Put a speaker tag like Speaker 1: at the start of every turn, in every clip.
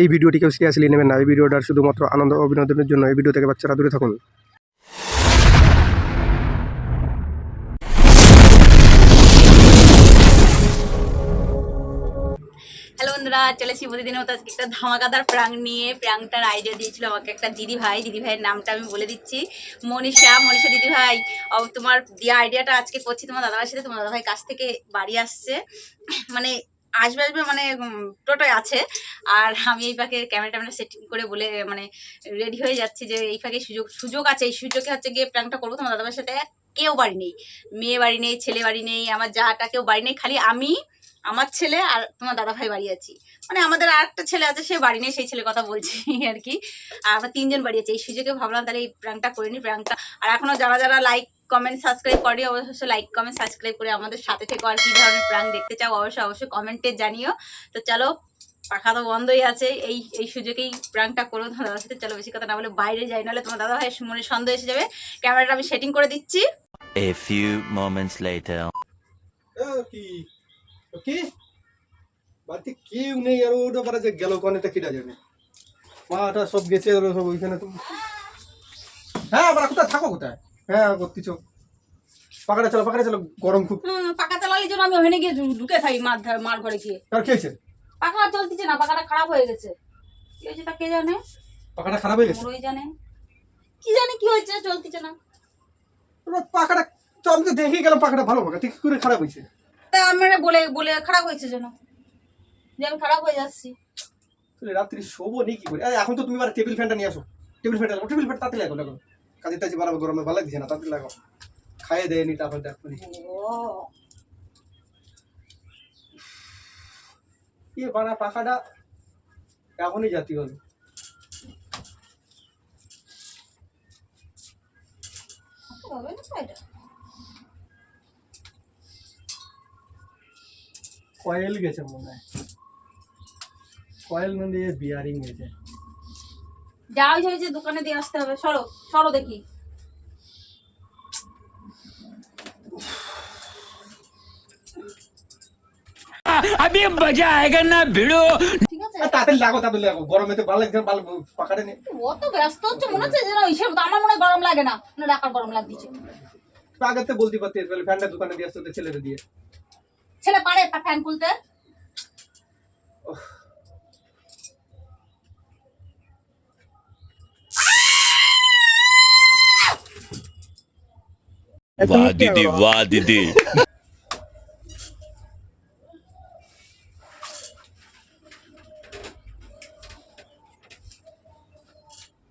Speaker 1: এই ভিডিওটি কেউ সিরিয়াসলি নেবেন না। এই ভিডিওটার শুধুমাত্র আনন্দ ও বিনোদনের জন্য এই ভিডিও থেকে বাচ্চারা দূরে থাকুন।
Speaker 2: চলেছি প্রতিদিনের মতো আজকে একটা ধামাকাদার প্রাং নিয়ে, প্রাংটার আইডিয়া দিয়েছিল আমাকে একটা দিদি ভাই, দিদি ভাইয়ের নামটা আমি বলে দিচ্ছি। মনীষা মনীষা দিদি ভাই তোমার দিয়ে আইডিয়াটা আজকে করছি তোমার দাদাভাইয়ের সাথে, তোমার দাদাভাই কাছ থেকে বাড়ি আসছে। মানে আসবে আসবে মানে টোটোয় আছে। আর আমি এই পাখে ক্যামেরা ট্যামেরা সেটিং করে বলে মানে রেডি হয়ে যাচ্ছি যে এই ফাঁকে সুযোগ সুযোগ আছে। এই সুযোগে হচ্ছে গিয়ে প্রাংটা করব। তোমার দাদাভাইয়ের সাথে কেউ বাড়ি নেই। মেয়ে বাড়ি নেই, ছেলে বাড়ি নেই, আমার যাটা কেউ বাড়ি নেই, খালি আমি আমার ছেলে আর তোমার দাদা ভাই বাড়ি আছি। মানে আমাদের আর একটা ছেলে আছে সে বাড়ি নেই সেই ছেলের কথা বলছি আর কি। আর আমরা তিনজন বাড়ি আছি। এই সুযোগে ভাবলাম তাহলে এই প্র্যাঙ্কটা করে নিই প্র্যাঙ্কটা আর এখনও যারা যারা লাইক কমেন্ট সাবস্ক্রাইব করি অবশ্যই লাইক কমেন্ট সাবস্ক্রাইব করে আমাদের সাথে থেকে। আর কি ধরনের প্র্যাঙ্ক দেখতে চাও অবশ্যই অবশ্যই কমেন্টে জানিও। তো চলো পাখা তো বন্ধই আছে। এই এই সুযোগেই প্র্যাঙ্কটা করো তোমার দাদার সাথে। চলো বেশি কথা না বলে বাইরে যাই নাহলে তোমার দাদা ভাই মনে সন্দেহ এসে যাবে। ক্যামেরাটা আমি সেটিং করে দিচ্ছি।
Speaker 3: A few moments later.
Speaker 1: কি? বাড়িতে কেউ নেই আর ওটা পরে যে গেল কনেতে কিটা যাবে মাটা সব গেছে ওরা সব ওইখানে তো হ্যাঁ আমরা কোথায়? থাকো কোথায়? হ্যাঁ করতেছ পাকাটা চলো পাকাটা চলো গরম খুব।
Speaker 2: পাকা চালালির জন্য আমি ওখানে গিয়ে ঢুকে থাকি মার মার ঘরে গিয়ে।
Speaker 1: আর খেয়েছে
Speaker 2: আর চলতেছে না পাখাটা খারাপ হয়ে গেছে। কি হয়েছে তা কে জানে?
Speaker 1: পাকাটা খারাপ হয়ে গেছে?
Speaker 2: ওই জানে। কি জানে কি হয়েছে চলতেছে না।
Speaker 1: পাকাটা তো আমি তো দেখে গেলাম পাকাটা ভালো পাকা ঠিক করে খারাপ হয়েছে।
Speaker 2: তা আমরা বলে বলে খারাপ হয়েছে যেন। যে আমি খারাপ হয়ে যাচ্ছি।
Speaker 1: তাহলে রাত্রি শোবো নি কি করে আরে এখন তো তুমি আবার টেবিল ফ্যানটা নিয়ে আসো। টেবিল ফ্যানটা টেবিল ফ্যান তাতে লাগো লাগো কাজে তাজে বাড়াবো গরমে ভালো লাগছে না তাতে লাগাও। খাইয়ে দেয়নি তারপর দেখো এ বানা পাখাটা এখনই জাতি হলো
Speaker 2: হবে না
Speaker 1: কয়েল গেছে মনে হয়। কয়েল না দিয়ে বিয়ারিং গেছে
Speaker 2: যা ওই যে দোকানে দিয়ে আসতে হবে সরো সরো দেখি।
Speaker 3: আমি মজা আয়েগা
Speaker 2: না ভিড়ো
Speaker 1: তাতে লাগো তাতে লাগো। গরমে তো ভালো একদম ভালো
Speaker 2: ব্যস্ত হচ্ছে মনে হচ্ছে যেন হিসেব তো আমার মনে গরম লাগে না। না গরম লাগছে।
Speaker 1: আগে তো বলতে পারতে ফ্যানটা দোকানে দিয়ে আসতে ছেলেদের দিয়ে।
Speaker 2: ছেলে পারে ফ্যান খুলতে
Speaker 3: वाह दीदी वाह दीदी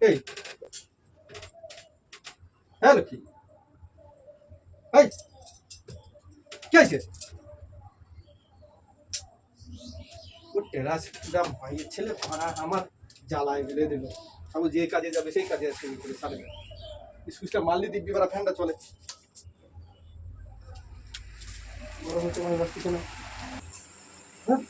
Speaker 1: এই হ্যাঁ টেরাস দাম ছেলে ভাড়া আমার জ্বালায় ফেলে দিল। আমি যে কাজে যাবে সেই কাজে করে মারলে দিব্যি বেলা ফ্যানটা চলে। গরম হচ্ছে, মনে রাখছি না হ্যাঁ?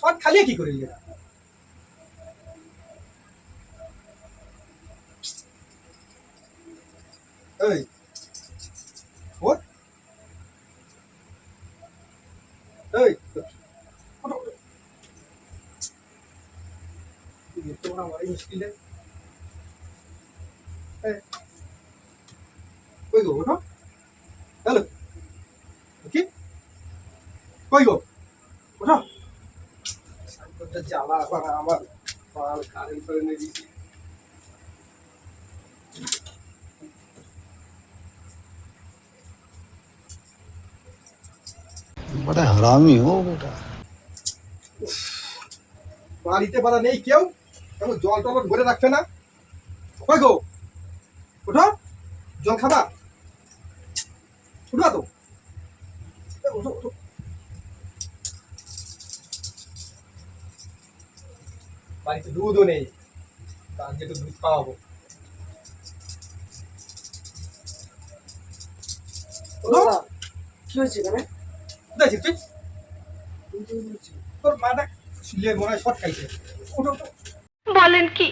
Speaker 1: শর্ট হ্যাঁ? খালি কি করে এই আমার কই গো ওঠো হ্যালো? কি? কই গো? ওঠো জ্বালা আবার আমার কারেন্ট করে নিয়ে দিয়েছি।
Speaker 4: বড় হারামি ও বেটা।
Speaker 1: বাড়িতে পারা নেই কেউ কেমন জল টল ভরে রাখবে না। কই গো? ওঠো জল খাবা। উঠবা তো। বাড়িতে দুধও নেই। তো দুধ খাওয়াবো।
Speaker 5: কি হয়েছে এখানে?
Speaker 1: কোথায় ছিস তুই তোর মাটা শিলে মনে হয় শর্ট খাইছে
Speaker 5: বলেন কি?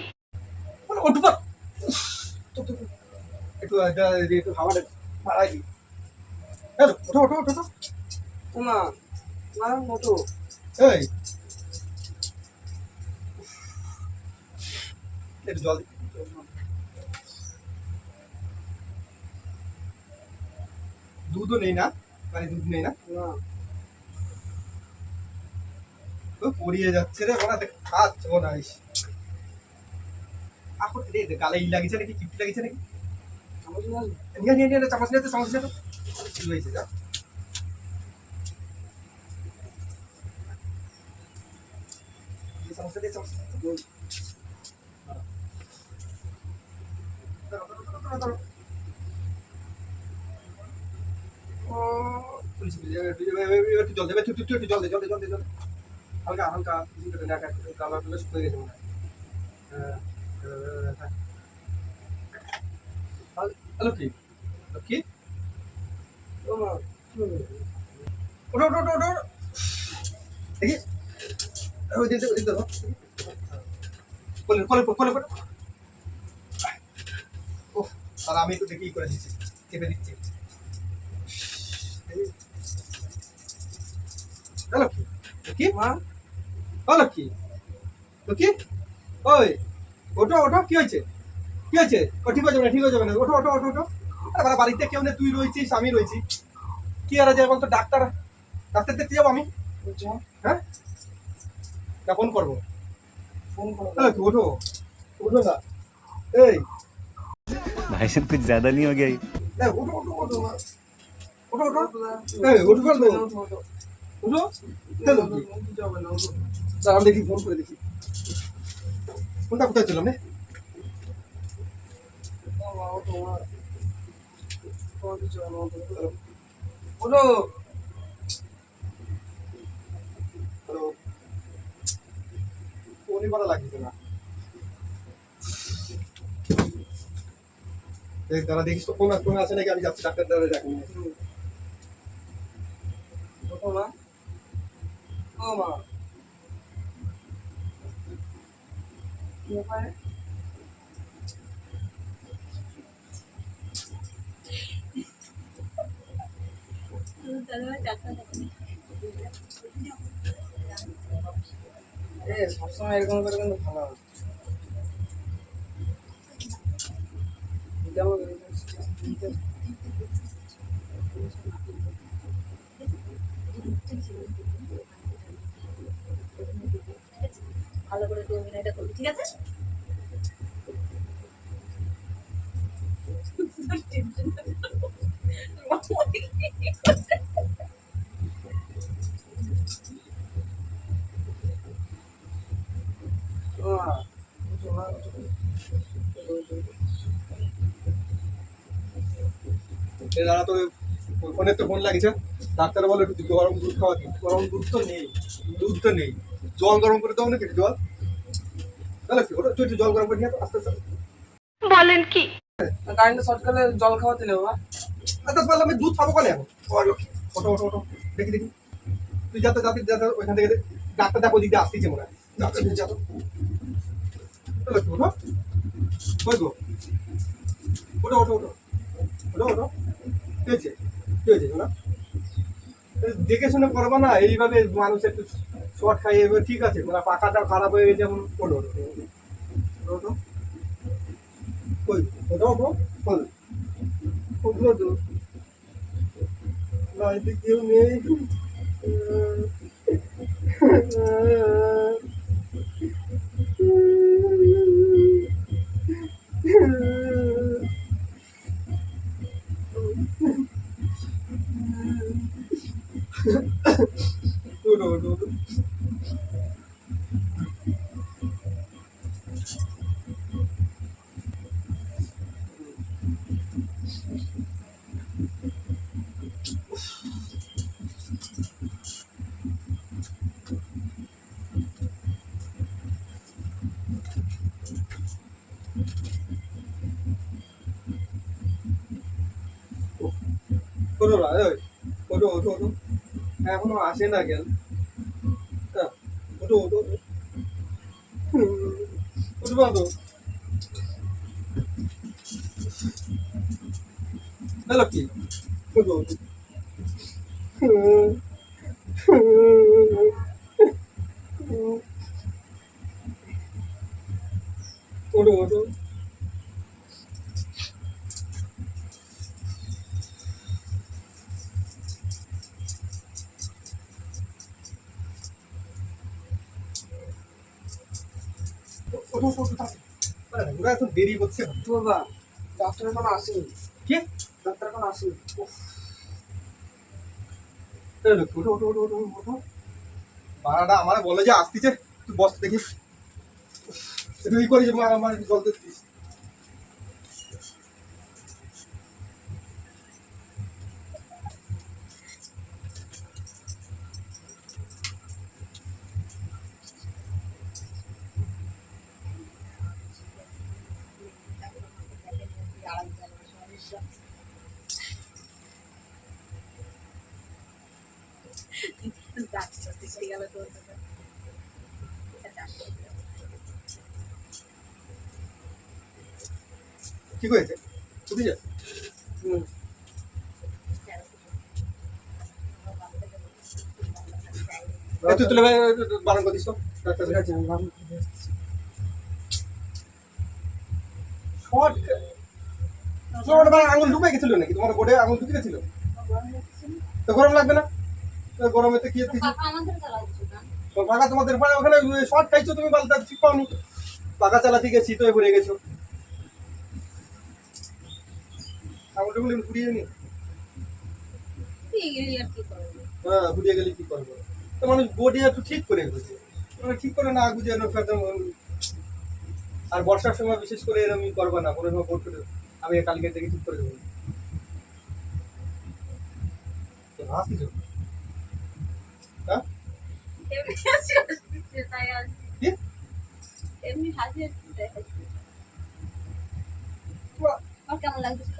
Speaker 1: তো, তো। একটু একটু হাওয়াটা বাড়াই দি এই, ওঠো ওঠো ওঠো ওঠো।
Speaker 6: না না
Speaker 1: এই। একটু জল দুধও নেই না? মানে দুধ নেই না।
Speaker 6: না
Speaker 1: পড়িয়ে যাচ্ছে রে ওরা দেখ খাচ্ছে এখন রে গালে ই লাগিছে নাকি কিপটি লাগিছে নাকি নিয়ে নিয়ে নিয়ে চামচ নিয়ে চামচ নিয়ে। কি হয়েছে যা চামচটা দে, চামচ। জল দে, এবার একটু- একটু- একটু জল দে, জল দে, জল দে, জল দে। হালকা হালকা কিছু করে কালারগুলো শুকিয়ে গেছে মনে হয়। হ্যাঁ, হ্যাঁ, হ্যাঁ। কি কি আমি একটু দেখি করে দিচ্ছি চেপে দিচ্ছি। হ্যালো কি কি
Speaker 6: মা
Speaker 1: হ্যালো কি তো কি ওই ওঠো ওঠো কি হয়েছে কি হয়েছে ও ঠিক হয়ে যাবে না ঠিক হয়ে যাবে না ওঠো ওঠো ওঠো ওঠো আরে বাবা, বাড়িতে কেউ নেই তুই রয়েছিস আমি রয়েছি কি আর আছে বলতো ডাক্তার ডাক্তার দেখতে যাবো আমি
Speaker 6: বলছি
Speaker 1: হ্যাঁ না ফোন করবো
Speaker 6: ফোন করো
Speaker 1: হ্যালো কি ওঠো ওঠো না এই
Speaker 3: भाई साहब कुछ ज्यादा नहीं हो गया ये?
Speaker 1: এই, ওঠো ওঠো ওঠো না। ওঠো ওঠো এই ওঠো ফেল তো ওঠো হ্যালো কি দাঁড়া, আমি দেখি ফোন করে দেখি। ফোনটা কোথায় ছিল নে
Speaker 6: ওটো
Speaker 1: হ্যালো ফোনই করা লাগছে না। দাঁড়া দেখিস তো ফোন আছে নাকি? আমি যাচ্ছি ডাক্তার দ্বারা
Speaker 6: ওটো মা এ সবসময় এরকম করে কিন্তু ভালো হবে যেমন
Speaker 2: ভালো করে তুই অভিনয়টা করবি ঠিক আছে?
Speaker 6: ও মা ওটো মা
Speaker 1: তো ফোন লাগিছে ডাক্তার বলে একটু গরম দুধ খাওয়া গরম দুধ তো নেই। দুধ তো নেই। জল গরম করে দাও না কিছু জল? তাহলে ওটা? তুই একটু জল গরম করে নিয়ে আস্তে আস্তে।
Speaker 5: বলেন কি?
Speaker 6: কারেন্টে শর্ট করলে জল খাওয়াতে নেব
Speaker 1: আচ্ছা তাহলে আমি দুধ খাব কেন এখন? ওটো ওটো ওটো দেখি দেখি। তুই যাতে যাতে যাতে ওইখান থেকে ডাক্তার দেখো ওদিক দিয়ে আসতেছে মনে হয় যাচ্ছে যাতো তাহলে কি ওঠো? কই গো। ওটো ওটো ওটো ওটো ওটো কি হয়েছে কি হয়েছে শোনা? দেখে শুনে করবা না, এইভাবে মানুষ একটু শর্ট খাইয়ে এবার ঠিক আছে মানে পাকাটা খারাপ হয়ে গেছে যেমন ওটো কই ওটো ওটো ওগুলো তো বাড়িতে কেউ নেই। ওটো ওটো ওটো না ওই ওটো ওটো ওটো এখনও আসে না কেন? ওঠো ওঠো। হুম, উঠবা হ্যালো কি ওঠো হুম, হুম, ওরা এখন দেরি করছে?
Speaker 6: বাবা ডাক্তার এখন আসেনি
Speaker 1: কি?
Speaker 6: ডাক্তার এখন আসেনি
Speaker 1: ওঠো ওঠো ওঠো ওঠো ওঠো। বাড়াটা আমার বলে যে আসতেছে তুই বস দেখিস। তুই করিস যে আমার আমার জল দিস। ঠিক হয়েছে বুঝেছে
Speaker 6: হুম।
Speaker 1: তুই তুলে বারণ করে দিস তো?
Speaker 6: ঠিক আছে আমি ভাবছি
Speaker 1: শর্ট তোমার মানে আঙুল ঢুকে গেছিল নাকি? তোমার গোড়ে আঙুল ঢুকে গেছিল? তো গরম লাগবে না? গরমে তো পাকা তোমাদের পাড়ে ওখানে শর্ট খাইছো তুমি বালতা ঠিক পাওনি পাকা চালাতে গেছি তো ভরে গেছো। আঙুল টুকুল নি। হ্যাঁ ফুরিয়ে গেলে কি করব? তো মানুষ বডি একটু ঠিক করে গেছে মানে ঠিক করে না গুজে আর বর্ষার সময় বিশেষ করে এরকম করবে না কোনো সময় বোট করে। আমি কালকে থেকে ঠিক করে দেবো। কি
Speaker 2: এমনি কেমন লাগছিল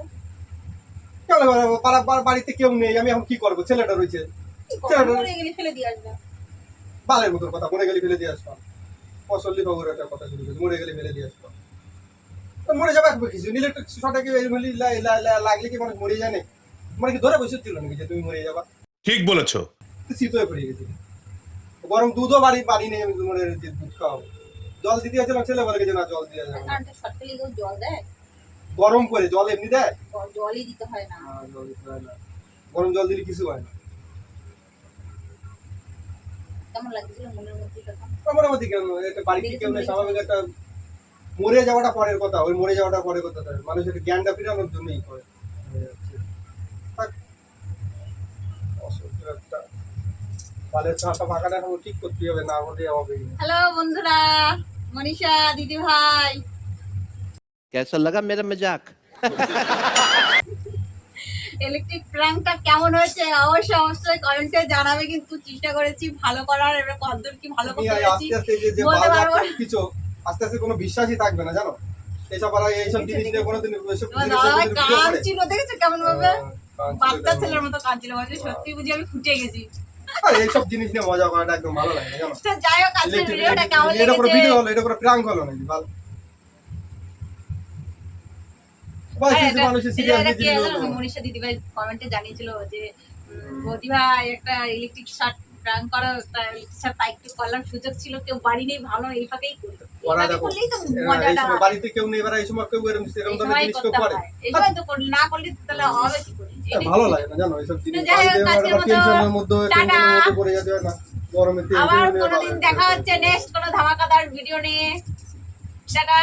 Speaker 1: বাড়িতে কেউ নেই আমি এখন কি করব? ছেলেটা রয়েছে।
Speaker 2: মরে গেলে ফেলে দিয়ে আসবে।
Speaker 1: বালের মতো কথা মরে গেলে ফেলে দিয়ে আসব। একটা কথা শুরু করেছে মরে গেলে ফেলে দিয়ে আসব। মরে যাবে একবার কিছু নিলে লাগলে কি মানুষ মরে যায় না মানে কি ধরে বসে ছিল নাকি যে তুমি মরে যাবা?
Speaker 7: ঠিক বলেছ।
Speaker 1: শীত হয়ে পড়ে গেছে। গরম দুধও বাড়ি বাড়ি নেই যে দুধ খাওয়াবো। জল দিতে যাচ্ছিলাম ছেলে বলে গেছে না জল দিয়ে যাবে
Speaker 2: জল দেয়
Speaker 1: গরম করে জল এমনি দেয়?
Speaker 2: জলই দিতে হয় না।
Speaker 1: না, জল দিতে হয় না। গরম জল দিলে কিছু হয় না।
Speaker 2: কেমন লাগছিল মনের মধ্যে এটা?
Speaker 1: মধ্যে কেন একটা বাড়িতে কেউ নেই স্বাভাবিক একটা মরে যাওয়াটা পরের কথা ওই মরে যাওয়াটা পরের কথা মানুষের জ্ঞানটা ফিরানোর জন্যই করে থাক। অসহ্য একটা
Speaker 2: জানাবে কিন্তু চেষ্টা করেছি ভালো করার এবার কি ভালো
Speaker 1: কিছু আস্তে আস্তে কোনো বিশ্বাসই থাকবে না জানো? এসব কাজ
Speaker 2: ছিল দেখেছ কেমন ভাবে বাচ্চা ছেলের মতো কাজ ছিল সত্যি বুঝি আমি ফুটে গেছি।
Speaker 1: এইসব জিনিস নিয়ে মজা করাটা একদম ভালো লাগে না
Speaker 2: তো যাই হোক আজকের ভিডিওটা কেমন
Speaker 1: এটা পুরো ভিডিও হলো এটা পুরো প্র্যাঙ্ক হলো নাকি? ভালো বাস
Speaker 2: হ্যাঁ, মনীষা দিদিভাই কমেন্টে জানিয়েছিল যে প্রতিভা বৌদি ভাই একটা ইলেকট্রিক শার্ট করো শার্ট একটু করলাম সুযোগ ছিল কেউ বাড়ি নেই ভালো এই ফাঁকেই তো
Speaker 1: এই
Speaker 2: মজাটা
Speaker 1: সময়। বাড়িতে কেউ নেই এবার এই সময় কেউ এরকম এরকম ধরনের জিনিস কেউ করে।
Speaker 2: তো করি- না করলে তাহলে হবে কি করে?
Speaker 1: হ্যাঁ, ভালো লাগে না জানো এইসব জিনিস
Speaker 2: যাই হোক,
Speaker 1: আবার
Speaker 2: মতো
Speaker 1: টেনশনের মধ্যে
Speaker 2: টাটা।
Speaker 1: টেনশনের পড়ে যেতে হয় না। গরমে
Speaker 2: আবার কোনোদিন দেখা হচ্ছে নেক্সট কোনো ধামাকাদার ভিডিও নিয়ে। টাটা।